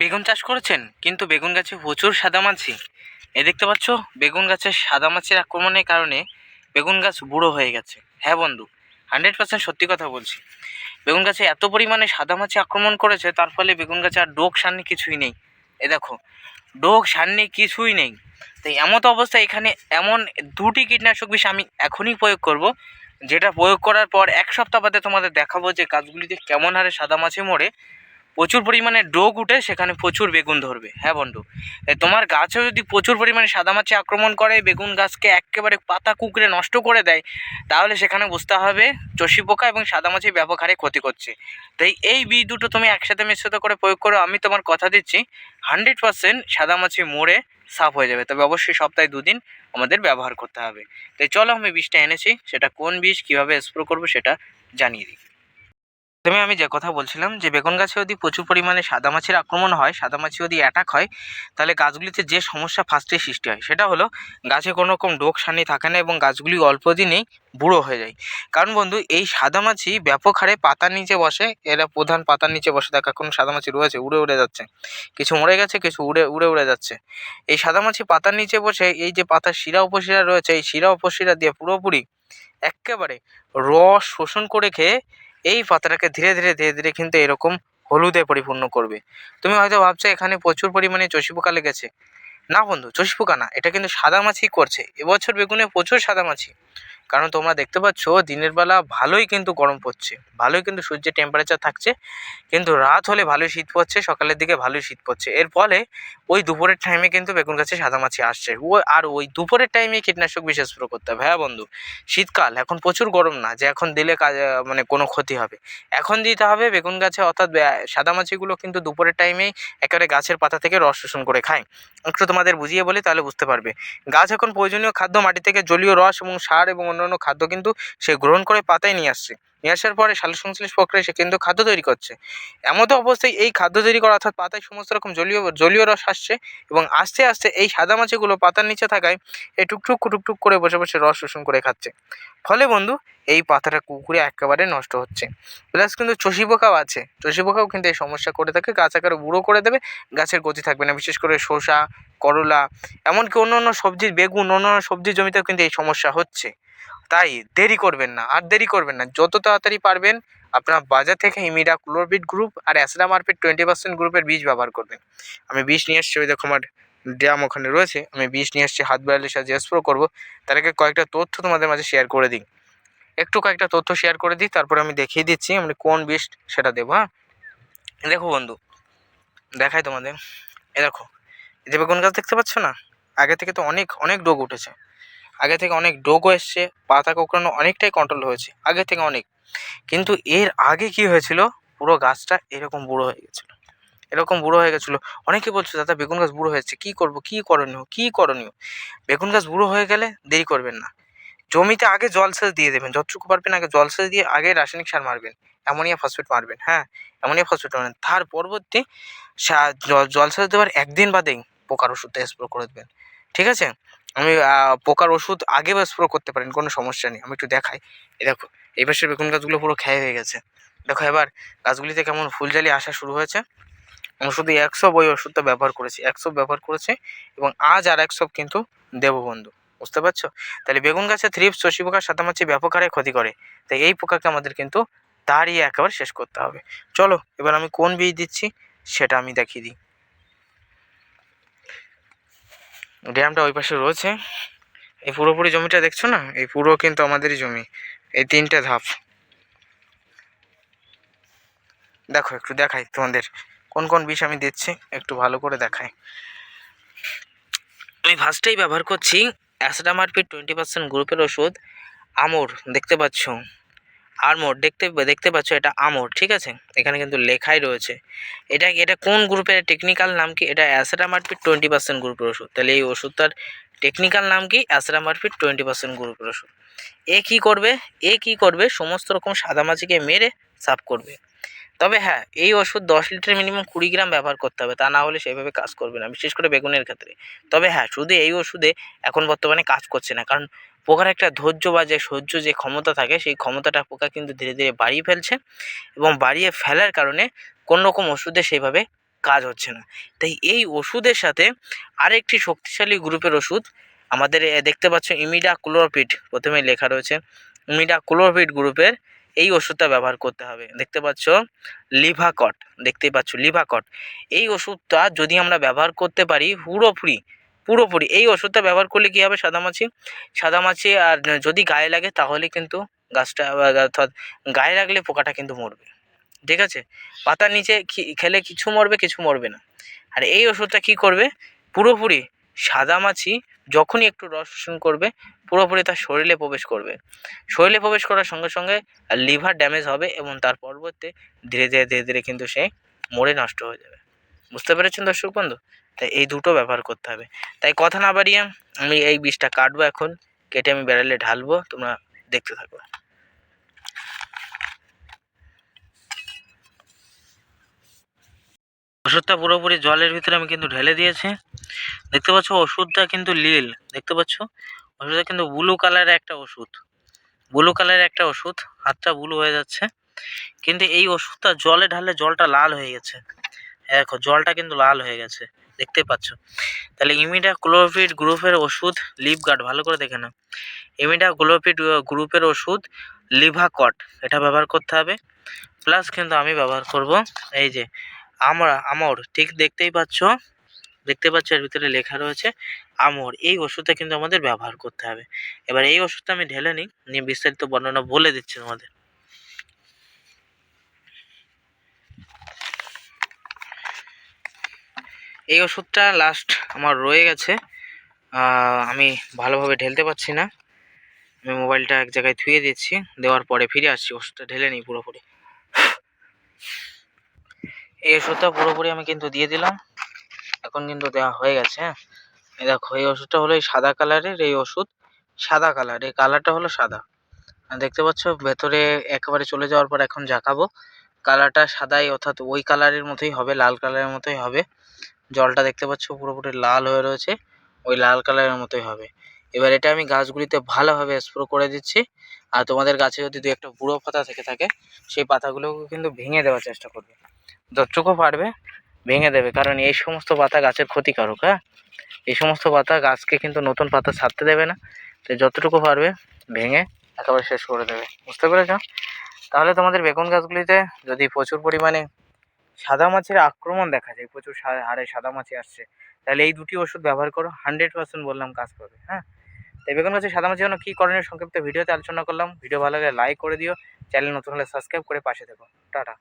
বেগুন চাষ করেছেন? কিন্তু বেগুন গাছে প্রচুর সাদামাছি। এ দেখতে পাচ্ছ, বেগুন গাছের সাদামাছির আক্রমণের কারণে বেগুন গাছ বুড়ো হয়ে গেছে। হ্যাঁ বন্ধু, হান্ড্রেড পার্সেন্ট সত্যি কথা বলছি। বেগুন গাছে এত পরিমাণে সাদামাছি আক্রমণ করেছে, তার ফলে বেগুন গাছে আর ডোক সামনে কিছুই নেই। এ দেখো, ডোক সামনে কিছুই নেই। তো এমন অবস্থা এখানে এমন দুটি কীটনাশক বিষ আমি এখনই প্রয়োগ করব, যেটা প্রয়োগ করার পর এক সপ্তাহ বাদে তোমাদের দেখাবো যে গাছগুলিতে কেমন হারে সাদামাছি মরে প্রচুর পরিমাণে ডোগ উঠে সেখানে প্রচুর বেগুন ধরবে। হ্যাঁ বন্ধু? তোমার গাছেও যদি প্রচুর পরিমাণে সাদামাছি আক্রমণ করে, বেগুন গাছকে একেবারে পাতা কুকড়ে নষ্ট করে দেয়, তাহলে সেখানে বুঝতে হবে, চষি পোকা এবং সাদামাছি ব্যাপক হারে ক্ষতি করছে। তাই এই বীজ দুটো তুমি একসাথে মিশ্রিত করে প্রয়োগ করো, আমি তোমার কথা দিচ্ছি হান্ড্রেড পার্সেন্ট সাদামাছি মরে সাফ হয়ে যাবে। তবে অবশ্যই সপ্তাহে দুদিন আমাদের ব্যবহার করতে হবে। তাই চলো আমি বীজটা এনেছি, সেটা কোন বীজ, কীভাবে স্প্রে করব সেটা জানিয়ে দিই। প্রথমে আমি যে কথা বলছিলাম যে বেগুন গাছে যদি প্রচুর পরিমাণে সাদামাছির আক্রমণ হয় সাদামাছি যদি অ্যাটাক হয়, তাহলে গাছগুলিতে যে সমস্যা ফার্স্টে সৃষ্টি হয়, সেটা হলো গাছে কোনো রকম ডোক সানি থাকে না এবং গাছগুলি অল্প দিনেই বুড়ো হয়ে যায়। কারণ বন্ধু, এই সাদামাছি ব্যাপক হারে পাতার নিচে বসে, এরা প্রধান পাতার নিচে বসে, দেখা কোনো সাদামাছি রয়েছে, উড়ে উড়ে যাচ্ছে। কিছু মরে গেছে, কিছু উড়ে উড়ে উড়ে যাচ্ছে। এই সাদামাছি পাতার নিচে বসে, এই যে পাতার শিরা উপশিরা রয়েছে, এই শিরা উপশিরা দিয়ে পুরোপুরি একেবারে রস শোষণ করে খেয়ে এই পাতাটাকে ধীরে ধীরে ধীরে ধীরে কিন্তু এরকম হলুদে পরিপূর্ণ করবে। তুমি হয়তো ভাবছ, এখানে প্রচুর পরিমাণে চষি পোকা লেগেছে। না বন্ধু, চষি পোকা না, এটা কিন্তু সাদা সাদামাছি করছে। এবছর বেগুনে প্রচুর সাদামাছি কারণ তোমরা দেখতে পাচ্ছ দিনের বেলা ভালোই কিন্তু গরম পড়ছে। ভালোই কিন্তু সূর্যের টেম্পারেচার থাকছে। কিন্তু রাত হলে ভালোই শীত পড়ছে, সকালের দিকে ভালোই শীত পড়ছে। এর ফলে ওই দুপুরের টাইমে কিন্তু বেগুন গাছে সাদামাছি আসছে। ও আর ওই দুপুরের টাইমে কীটনাশক বিশেষ স্প্রে করতে হবে। হ্যাঁ বন্ধু, শীতকাল, এখন প্রচুর গরম না, যে এখন দিলে কাজ মানে কোনো ক্ষতি হবে। এখন দিতে হবে বেগুন গাছে, অর্থাৎ ব্যা- সাদামাছিগুলো কিন্তু দুপুরের টাইমেই একেবারে গাছের পাতা থেকে রস শোষণ করে খায়। একটু তোমাদের বুঝিয়ে বলি, তাহলে বুঝতে পারবে। গাছ এখন প্রয়োজনীয় খাদ্য মাটি থেকে জলীয় রস এবং সার এবং অন্যান্য খাদ্য কিন্তু সে গ্রহণ করে পাতায় নিয়ে আসছে। নিয়ে আসার পরে সালোকসংশ্লেষ প্রক্রিয়ায় সে কিন্তু খাদ্য তৈরি করছে। এমতো অবস্থায় এই খাদ্য তৈরি করা অর্থাৎ পাতায় সমস্ত রকম জলীয় জলীয় রস আসছে এবং আস্তে আস্তে এই সাদা মাছিগুলো পাতার নিচে থাকায় এই টুকটুক টুকটুক করে বসে বসে রস শোষণ করে খাচ্ছে। ফলে বন্ধু, এই পাতাটা কুকুরে একেবারে নষ্ট হচ্ছে। প্লাস কিন্তু চষি পোকাও আছে। চষি পোকাও কিন্তু এই সমস্যা করে থাকে, গাছ আকারে বুড়ো করে দেবে, গাছের গতি থাকবে না। বিশেষ করে শসা, করলা, এমনকি অন্য অন্য সবজির বেগুন অন্য অন্য সবজির জমিতেও কিন্তু এই সমস্যা হচ্ছে। তাই দেরি করবেন না, আর দেরি করবেন না। যত তাড়াতাড়ি পারবেন, আপনার বাজার থেকে ইমিডা ক্লোরবিট গ্রুপ আর অ্যাসিডা মার্পেট টোয়েন্টি পার্সেন্ট গ্রুপের বীজ ব্যবহার করবেন। আমি বীজ নিয়ে এসেছি ওই দেখো আমার ড্রাম ওখানে রয়েছে, আমি বীজ নিয়ে এসেছি হাত বেড়ালের সাহায্যে স্প্রো করব, তার আগে কয়েকটা তথ্য তোমাদের মাঝে শেয়ার করে দিই। একটু কয়েকটা তথ্য শেয়ার করে দিই, তারপরে আমি দেখিয়ে দিচ্ছি, আমি কোন বীজ সেটা দেবো হ্যাঁ? দেখো বন্ধু, দেখাই তোমাদের। এ দেখো যে বেগুন গাছ দেখতে পাচ্ছ না? আগে থেকে তো অনেক অনেক ডোগ উঠেছে। আগে থেকে অনেক ডোগও এসছে, পাতা কোঁকড়ানো অনেকটাই কন্ট্রোল হয়েছে, আগে থেকে অনেক। কিন্তু এর আগে কি হয়েছিল? পুরো গাছটা এরকম বুড়ো হয়ে গেছিল। এরকম বুড়ো হয়ে গেছিল। অনেকে বলছে, দাদা, বেগুন গাছ বুড়ো হয়েছে, কী করব? কী করণীয়? কী করণীয়? বেগুন গাছ বুড়ো হয়ে গেলে দেরি করবেন না। জমিতে আগে জলসেচ দিয়ে দেবেন। যতটুকু পারবেন আগে জলসেচ দিয়ে আগে রাসায়নিক সার মারবেন। অ্যামোনিয়া ফসফেট মারবেন হ্যাঁ? অ্যামোনিয়া ফসফেট মারবেন। তার পরবর্তী সা- জল জলসেচ দেওয়ার একদিন বাদেই পোকার ওষুধটা স্প্রে করে দেবেন। ঠিক আছে? আমি পোকার ওষুধ আগে স্প্রে করতে পারেন, কোনো সমস্যা নেই। আমি একটু দেখাই। এই দেখো, এই পাশের বেগুন গাছগুলো পুরো খেয়ে হয়ে গেছে। দেখো এবার গাছগুলিতে কেমন ফুলজালি আসা শুরু হয়েছে। আমি শুধু একশো ওই ওষুধটা ব্যবহার করেছি একশো ব্যবহার করেছি এবং আজ আর একশো কিন্তু দেবো বন্ধু। বুঝতে পারছ? তাহলে বেগুন গাছে থ্রিপস শশী পোকার সাদামাছি ব্যাপক হারে ক্ষতি করে। তাই এই পোকাকে আমাদের কিন্তু দাঁড়িয়ে একেবারে শেষ করতে হবে। চলো, এবার আমি কোন বীজ দিচ্ছি সেটা আমি দেখিয়ে দিই। ড্যামটা ওই পাশে রয়েছে। এই পুরোপুরি জমিটা দেখছ না? এই পুরো কিন্তু আমাদেরই জমি। এই তিনটে ধাপ। দেখো, একটু দেখাই তোমাদের। কোন কোন বিষ আমি দিচ্ছি, একটু ভালো করে দেখাই। আমি ফার্স্টেই ব্যবহার করছি অ্যাসিডামারপিড টোয়েন্টি পার্সেন্ট গ্রুপের ওষুধ, আমর। দেখতে পাচ্ছ? আরমোর দেখতে দেখতে পাচ্ছ এটা আমর ঠিক আছে? এখানে কিন্তু লেখাই রয়েছে। এটা এটা কোন গ্রুপের টেকনিক্যাল নাম কি? এটা অ্যাসিডামারপিড টোয়েন্টি পার্সেন্ট গ্রুপের ওষুধ। তাহলে এই ওষুধটার টেকনিক্যাল নাম কি? অ্যাসিডামারপিড টোয়েন্টি পার্সেন্ট গ্রুপের ওষুধ। এ কী করবে? এ কী করবে? সমস্ত রকম সাদামাছিকে মেরে সাফ করবে। তবে হ্যাঁ এই ওষুধ দশ লিটার মিনিমাম কুড়ি গ্রাম ব্যবহার করতে হবে। তা না হলে সেইভাবে কাজ করবে না, বিশেষ করে বেগুনের ক্ষেত্রে। তবে হ্যাঁ শুধু এই ওষুধে এখন বর্তমানে কাজ করছে না। কারণ পোকার একটা ধৈর্য বা যে সহ্য, যে ক্ষমতা থাকে, সেই ক্ষমতাটা পোকা কিন্তু ধীরে ধীরে বাড়িয়ে ফেলছে এবং বাড়িয়ে ফেলার কারণে কোনো রকম ওষুধে সেইভাবে কাজ হচ্ছে না। তাই এই ওষুধের সাথে আরেকটি শক্তিশালী গ্রুপের ওষুধ আমাদের দেখতে পাচ্ছ ইমিডা ক্লোরোপিড প্রথমে লেখা রয়েছে। ইমিডা ক্লোরোপিড গ্রুপের এই ওষুধটা ব্যবহার করতে হবে। দেখতে পাচ্ছ লিভাকট দেখতেই পাচ্ছ লিভাকট এই ওষুধটা যদি আমরা ব্যবহার করতে পারি পুরোপুরি পুরোপুরি। এই ওষুধটা ব্যবহার করলে কী হবে সাদামাছি? সাদামাছি আর যদি গায়ে লাগে তাহলে কিন্তু গাছটা অর্থাৎ গায়ে লাগলে পোকাটা কিন্তু মরবে। ঠিক আছে? পাতার নিচে খেলে কিছু মরবে কিছু মরবে না। আর এই ওষুধটা কী করবে? পুরোপুরি সাদামাছি যখনই একটু রস শোষণ করবে, পুরোপুরি তার শরীরে প্রবেশ করবে। শরীরে প্রবেশ করার সঙ্গে সঙ্গে লিভার ড্যামেজ হবে এবং তার পরবর্তী ধীরে ধীরে ধীরে ধীরে কিন্তু সে মরে নষ্ট হয়ে যাবে। বুঝতে পেরেছেন দর্শক বন্ধু? তাই এই দুটো ব্যবহার করতে হবে। তাই কথা না বাড়িয়ে আমি এই বীজটা কাটবো এখন, কেটে আমি বেড়ালে ঢালবো, তোমরা দেখতে থাকো। ওষুধটা পুরোপুরি জলের ভিতরে আমি কিন্তু ঢেলে দিয়েছি। দেখতে পাচ্ছ ওষুধটা কিন্তু লীল, দেখতে পাচ্ছ? ওষুধটা কিন্তু ব্লু কালারের একটা ওষুধ। ব্লু কালারের একটা ওষুধ, হাতটা ব্লু হয়ে যাচ্ছে। কিন্তু এই ওষুধটা জলে ঢাললে জলটা লাল হয়ে গেছে। দেখো, জলটা কিন্তু লাল হয়ে গেছে দেখতে পাচ্ছ। তাহলে ইমিডা ক্লোরোফিড গ্রুপের ওষুধ লিভ গার্ড ভালো করে দেখে নাও। ইমিডা ক্লোরোফিড গ্রুপের ওষুধ লিভাকট, এটা ব্যবহার করতে হবে। প্লাস কিন্তু আমি ব্যবহার করব এই যে আমরা আমর ঠিক দেখতেই পাচ্ছ? দেখতে পাচ্ছ, এর ভিতরে লেখা রয়েছে আমর এই ওষুধটা কিন্তু আমাদের ব্যবহার করতে হবে। এবার এই ওষুধটা আমি ঢেলে নিই, নিয়ে বিস্তারিত বর্ণনা বলে দিচ্ছি তোমাদের। এই ওষুধটা লাস্ট আমার রয়ে গেছে। আমি ভালোভাবে ঢেলতে পারছি না। আমি মোবাইলটা এক জায়গায় থুয়ে দিচ্ছি। দেওয়ার পরে ফিরে আসছি, ওষুধটা ঢেলে নিই পুরোপুরি। এই ওষুধটা পুরোপুরি আমি কিন্তু দিয়ে দিলাম। এখন কিন্তু দেওয়া হয়ে গেছে হ্যাঁ। দেখো, এই ওষুধটা হলো এই সাদা কালারের এই ওষুধ। সাদা কালার এই কালারটা হলো সাদা। দেখতে পাচ্ছ, ভেতরে একেবারে চলে যাওয়ার পর এখন জাকাবো কালারটা সাদাই, অর্থাৎ ওই কালারের মতোই হবে, লাল কালারের মতোই হবে। জলটা দেখতে পাচ্ছ পুরোপুরি লাল হয়ে রয়েছে, ওই লাল কালারের মতোই হবে। এবার এটা আমি গাছগুলিতে ভালোভাবে স্প্রে করে দিচ্ছি, আর তোমাদের গাছে যদি দু একটা বুড়ো পাতা থেকে থাকে, সেই পাতাগুলোকে কিন্তু ভেঙে দেওয়ার চেষ্টা করবে। যতটুকু পারবে, ভেঙে দেবে, কারণ এই সমস্ত পাতা গাছের ক্ষতিকারক হ্যাঁ? এই সমস্ত পাতা গাছকে কিন্তু নতুন পাতা ছাড়তে দেবে না, তো যতটুকু পারবে, ভেঙে একেবারে শেষ করে দেবে। বুঝতে পেরেছ? তাহলে তোমাদের বেগুন গাছগুলিতে যদি প্রচুর পরিমাণে সাদা মাছের আক্রমণ দেখা যায়, প্রচুর হারে সাদা মাছি আসছে। তাহলে এই দুটি ওষুধ ব্যবহার করো, হান্ড্রেড পার্সেন্ট বললাম কাজ করবে হ্যাঁ? তাই বেগুন গাছে সাদা মাছের জন্য কী করণীয় সংক্ষিপ্ত ভিডিওতে আলোচনা করলাম। ভিডিও ভালো লাগে লাইক করে দিও, চ্যানেল নতুন হলে সাবস্ক্রাইব করে পাশে থেকো। টাটা।